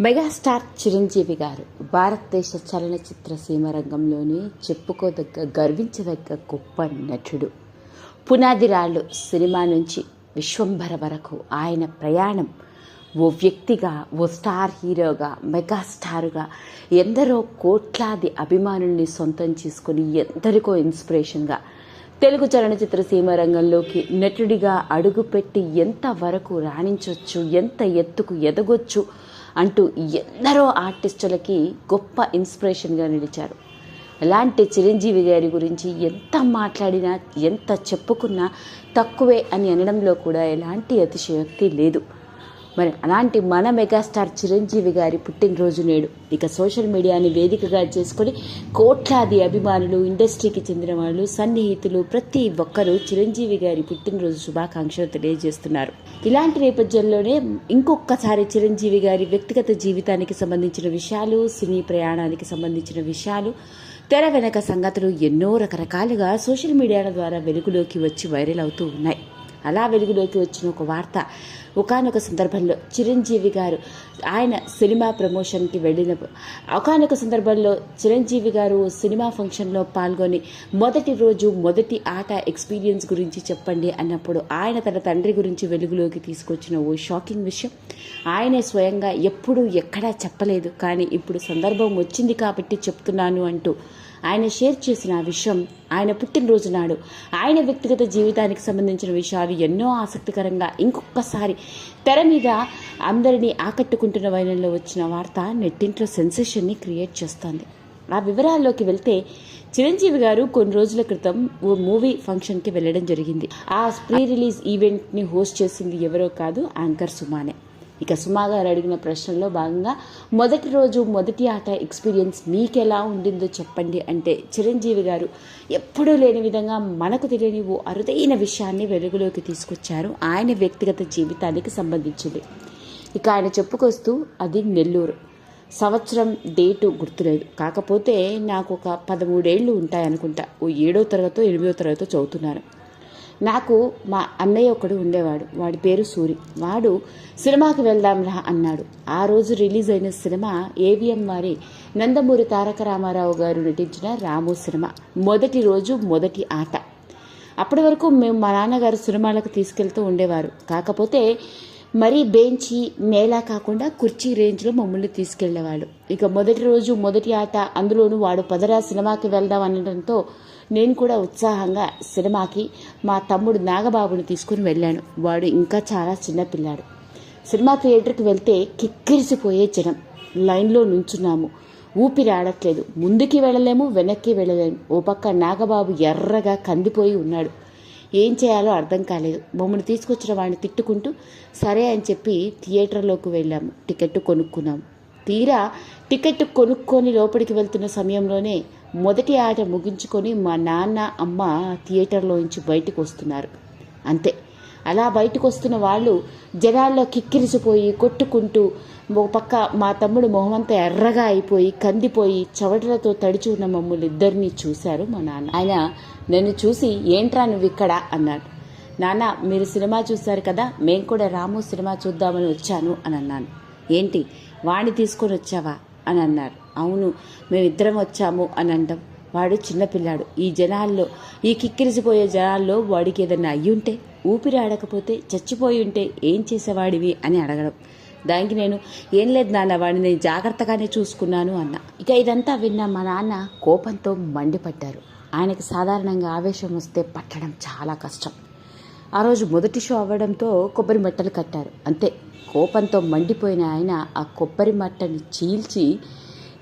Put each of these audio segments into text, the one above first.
Megastar Chiranjeevi గారు భారతదేశ చలనచిత్ర సీమ రంగంలోనే చెప్పుకోదగ్గ గర్వించదగ్గ గొప్ప నటుడు. పునాదిరాళ్ళు సినిమా నుంచి విశ్వంభర వరకు ఆయన ప్రయాణం ఓ వ్యక్తిగా ఓ స్టార్ హీరోగా మెగాస్టారుగా ఎందరో కోట్లాది అభిమానుల్ని సొంతం చేసుకుని ఎందరికో ఇన్స్పిరేషన్గా తెలుగు చలనచిత్ర సీమ రంగంలోకి నటుడిగా అడుగుపెట్టి ఎంత వరకు రాణించవచ్చు ఎంత ఎత్తుకు ఎదగొచ్చు అంటూ ఎందరో ఆర్టిస్టులకి గొప్ప ఇన్స్పిరేషన్గా నిలిచారు. అలాంటి చిరంజీవి గారి గురించి ఎంత మాట్లాడినా ఎంత చెప్పుకున్నా తక్కువే అని అనడంలో కూడా ఎలాంటి అతిశయోక్తి లేదు. మరి అలాంటి మన మెగాస్టార్ చిరంజీవి గారి పుట్టినరోజు నేడు. ఇక సోషల్ మీడియాని వేదికగా చేసుకొని కోట్లాది అభిమానులు ఇండస్ట్రీకి చెందిన వాళ్ళు సన్నిహితులు ప్రతి ఒక్కరూ చిరంజీవి గారి పుట్టినరోజు శుభాకాంక్షలు తెలియజేస్తున్నారు. ఇలాంటి నేపథ్యంలోనే ఇంకొకసారి చిరంజీవి గారి వ్యక్తిగత జీవితానికి సంబంధించిన విషయాలు సినీ ప్రయాణానికి సంబంధించిన విషయాలు తెర వెనక సంగతులు ఎన్నో రకరకాలుగా సోషల్ మీడియాల ద్వారా వెలుగులోకి వచ్చి వైరల్ అవుతూ ఉన్నాయి. అలా వెలుగులోకి వచ్చిన ఒక వార్త. ఒకనొక సందర్భంలో చిరంజీవి గారు ఆయన సినిమా ప్రమోషన్కి వెళ్ళినప్పుడు ఒకనొక సందర్భంలో చిరంజీవి గారు సినిమా ఫంక్షన్లో పాల్గొని మొదటి రోజు మొదటి ఆట ఎక్స్పీరియన్స్ గురించి చెప్పండి అన్నప్పుడు ఆయన తన తండ్రి గురించి వెలుగులోకి తీసుకొచ్చిన ఓ షాకింగ్ విషయం. ఆయనే స్వయంగా ఎప్పుడూ ఎక్కడా చెప్పలేదు. కానీ ఇప్పుడు సందర్భం వచ్చింది కాబట్టి చెప్తున్నాను అంటూ ఆయన షేర్ చేసిన ఆ విషయం ఆయన పుట్టినరోజు నాడు. ఆయన వ్యక్తిగత జీవితానికి సంబంధించిన విషయాలు ఎన్నో ఆసక్తికరంగా ఇంకొకసారి తెర మీద అందరినీ ఆకట్టుకుంటున్న వైనంలో వచ్చిన వార్త నెట్టింట్లో సెన్సేషన్ని క్రియేట్ చేస్తోంది. ఆ వివరాల్లోకి వెళ్తే చిరంజీవి గారు కొన్ని రోజుల క్రితం ఓ మూవీ ఫంక్షన్కి వెళ్ళడం జరిగింది. ఆ ప్రీ రిలీజ్ ఈవెంట్ని హోస్ట్ చేసింది ఎవరో కాదు యాంకర్ సుమానే. ఇక సుమా గారు అడిగిన ప్రశ్నలో భాగంగా మొదటి రోజు మొదటి ఆట ఎక్స్పీరియన్స్ మీకు ఎలా ఉండిందో చెప్పండి అంటే చిరంజీవి గారు ఎప్పుడూ లేని విధంగా మనకు తెలియని ఓ అరుదైన విషయాన్ని వెలుగులోకి తీసుకొచ్చారు. ఆయన వ్యక్తిగత జీవితానికి సంబంధించింది. ఇక ఆయన చెప్పుకొస్తూ అది నెల్లూరు. సంవత్సరం డేటు గుర్తులేదు. కాకపోతే నాకు ఒక పదమూడేళ్ళు ఉంటాయనుకుంటా. ఓ ఏడో తరగతో ఎనిమిదో తరగతో చదువుతున్నాను. నాకు మా అన్నయ్య ఒకడు ఉండేవాడు. వాడి పేరు సూరి. వాడు సినిమాకి వెళ్దాంరా అన్నాడు. ఆ రోజు రిలీజ్ అయిన సినిమా ఏవిఎం వారి నందమూరి తారక రామారావు గారు నటించిన రాము సినిమా. మొదటి రోజు మొదటి ఆట. అప్పటి వరకు మేము మా నాన్నగారు సినిమాలకు తీసుకెళ్తూ ఉండేవారు. కాకపోతే మరీ బెంచి నేలా కాకుండా కుర్చీ రేంజ్లో మమ్మల్ని తీసుకెళ్ళేవాళ్ళు. ఇక మొదటి రోజు మొదటి ఆట. అందులోనూ వాడు పదరా సినిమాకి వెళ్దాం అనడంతో నేను కూడా ఉత్సాహంగా సినిమాకి మా తమ్ముడు నాగబాబుని తీసుకుని వెళ్ళాను. వాడు ఇంకా చాలా చిన్నపిల్లాడు సినిమా థియేటర్కి వెళ్తే కిక్కిరిసిపోయే జనం. లైన్లో నుంచున్నాము. ఊపిరి ఆడట్లేదు. ముందుకి వెళ్ళలేము వెనక్కి వెళ్ళలేము. ఓ పక్క నాగబాబు ఎర్రగా కందిపోయి ఉన్నాడు. ఏం చేయాలో అర్థం కాలేదు. మమ్మల్ని తీసుకొచ్చిన వాడిని తిట్టుకుంటూ సరే అని చెప్పి థియేటర్లోకి వెళ్ళాము. టికెట్ కొనుక్కున్నాము. తీరా టికెట్ కొనుక్కొని లోపలికి వెళ్తున్న సమయంలోనే మొదటి ఆట ముగించుకొని మా నాన్న అమ్మ థియేటర్లోంచి బయటకు వస్తున్నారు. అంతే. అలా బయటకు వస్తున్న వాళ్ళు జనాల్లో కిక్కిరిసిపోయి కొట్టుకుంటూ ఒక పక్క మా తమ్ముడు మొహమంతా ఎర్రగా అయిపోయి కందిపోయి చవటలతో తడిచి ఉన్న మమ్మల్ని ఇద్దరిని చూశారు మా నాన్న. ఆయన నన్ను చూసి ఏంట్రా నువ్వు ఇక్కడ? అన్నాడు. నాన్న మీరు సినిమా చూశారు కదా మేము కూడా రాము సినిమా చూద్దామని వచ్చాను అని అన్నాను. ఏంటి? వాణ్ణి తీసుకొని వచ్చావా? అని అన్నారు. అవును మేమిద్దరం వచ్చాము అని అంటాం. వాడు చిన్నపిల్లాడు ఈ జనాల్లో ఈ కిక్కిరిసిపోయే జనాల్లో వాడికి ఏదైనా అయ్యుంటే ఊపిరి ఆడకపోతే చచ్చిపోయి ఉంటే ఏం చేసేవాడివి అని అడగడం. దానికి నేను ఏం లేదు నాన్న వాడిని నేను జాగ్రత్తగానే చూసుకున్నాను అన్న. ఇక ఇదంతా విన్న మా నాన్న కోపంతో మండిపడ్డారు. ఆయనకి సాధారణంగా ఆవేశం వస్తే పట్టడం చాలా కష్టం. ఆ రోజు మొదటి షో అవ్వడంతో కొబ్బరి మట్టలు కట్టారు. అంతే కోపంతో మండిపోయిన ఆయన ఆ కొబ్బరి మట్టని చీల్చి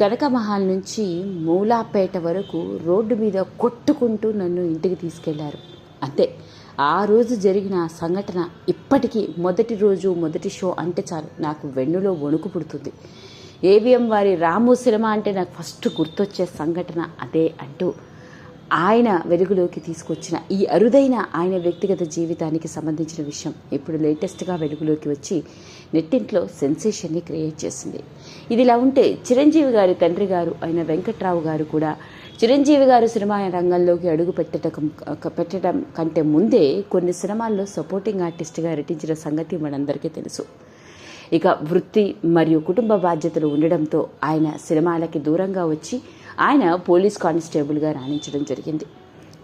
కనకమహల్ నుంచి మూలాపేట వరకు రోడ్డు మీద కొట్టుకుంటూ నన్ను ఇంటికి తీసుకెళ్ళారు. అంతే. ఆ రోజు జరిగిన సంఘటన ఇప్పటికీ మొదటి రోజు మొదటి షో అంటే చాలు. నాకు వెన్నులో వణుకు పుడుతుంది. ఏవిఎం వారి రాము సినిమా అంటే నాకు ఫస్ట్ గుర్తొచ్చే సంఘటన అదే అంటూ ఆయన వెలుగులోకి తీసుకొచ్చిన ఈ అరుదైన ఆయన వ్యక్తిగత జీవితానికి సంబంధించిన విషయం ఇప్పుడు లేటెస్ట్గా వెలుగులోకి వచ్చి నెట్టింట్లో సెన్సేషన్ని క్రియేట్ చేసింది. ఇదిలా ఉంటే చిరంజీవి గారి తండ్రి గారు అయిన వెంకట్రావు గారు కూడా చిరంజీవి గారు సినిమా రంగంలోకి అడుగు పెట్టడం పెట్టడం కంటే ముందే కొన్ని సినిమాల్లో సపోర్టింగ్ ఆర్టిస్ట్గా నటించిన సంగతి మనందరికీ తెలుసు. ఇక వృత్తి మరియు కుటుంబ బాధ్యతలు ఉండడంతో ఆయన సినిమాలకి దూరంగా వచ్చి ఆయన పోలీస్ కానిస్టేబుల్గా రాణించడం జరిగింది.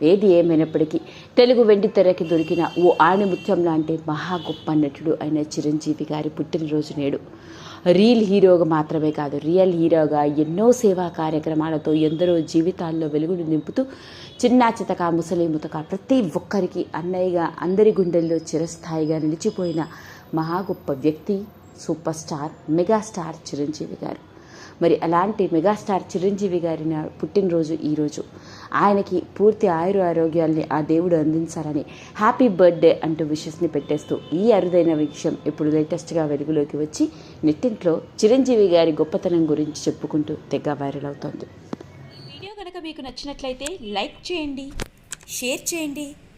ఏది ఏమైనప్పటికీ తెలుగు వెండి తెరకి దొరికిన ఓ ఆణిముత్యం లాంటి మహా గొప్ప నటుడు అయిన చిరంజీవి గారి పుట్టినరోజు నేడు. రీల్ హీరోగా మాత్రమే కాదు రియల్ హీరోగా ఎన్నో సేవా కార్యక్రమాలతో ఎందరో జీవితాల్లో వెలుగును నింపుతూ చిన్నా చితక ముసలి ముతక ప్రతి ఒక్కరికి అన్నయ్యగా అందరి గుండెల్లో చిరస్థాయిగా నిలిచిపోయిన మహా గొప్ప వ్యక్తి సూపర్ స్టార్ మెగాస్టార్ చిరంజీవి గారు. మరి అలాంటి మెగాస్టార్ చిరంజీవి గారి నా పుట్టినరోజు ఈరోజు ఆయనకి పూర్తి ఆయురు ఆరోగ్యాల్ని ఆ దేవుడు అందించాలని హ్యాపీ బర్త్డే అంటూ విషెస్ని పెట్టేస్తూ ఈ అరుదైన విషయం ఇప్పుడు లేటెస్ట్గా వెలుగులోకి వచ్చి నెట్టింట్లో చిరంజీవి గారి గొప్పతనం గురించి చెప్పుకుంటూ తెగ వైరల్ అవుతోంది. వీడియో కనుక మీకు నచ్చినట్లయితే లైక్ చేయండి షేర్ చేయండి.